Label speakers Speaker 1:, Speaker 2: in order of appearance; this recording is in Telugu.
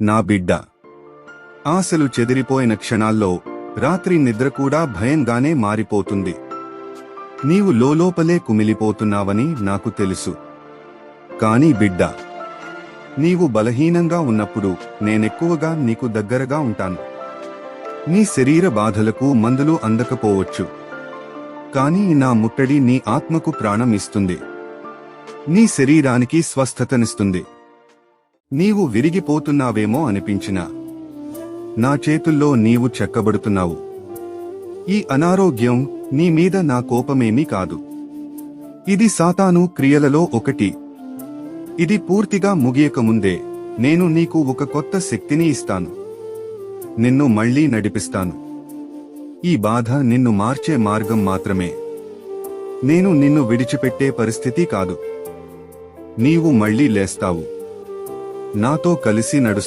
Speaker 1: నా బిడ్డ. ఆశలు చెదిరిపోయిన క్షణాల్లో రాత్రి నిద్ర కూడా భయంగానే మారిపోతుంది. నీవు లోలోపలే కుమిలిపోతున్నావని నాకు తెలుసు. కానీ బిడ్డ నీవు బలహీనంగా ఉన్నప్పుడు నేనెక్కువగా నీకు దగ్గరగా ఉంటాను. నీ శరీర బాధలకు మందులు అందకపోవచ్చు. కానీ నా ముట్టడి నీ ఆత్మకు ప్రాణం ఇస్తుంది. నీ శరీరానికి స్వస్థతనిస్తుంది. నీవు విరిగిపోతున్నావేమో అనిపించినా. నా చేతుల్లో నీవు చెక్కబడుతున్నావు. ఈ అనారోగ్యం నీ మీద నా కోపమేమీ కాదు. ఇది సాతాను క్రియలలో ఒకటి. ఇది పూర్తిగా ముగియకముందే నేను నీకు ఒక కొత్త శక్తిని ఇస్తాను. నిన్ను మళ్ళీ నడిపిస్తాను. ఈ బాధ నిన్ను మార్చే మార్గం మాత్రమే. నేను నిన్ను విడిచిపెట్టే పరిస్థితి కాదు. నీవు మళ్ళీ లేస్తావు. నాతో కలిసి నడుస్తావు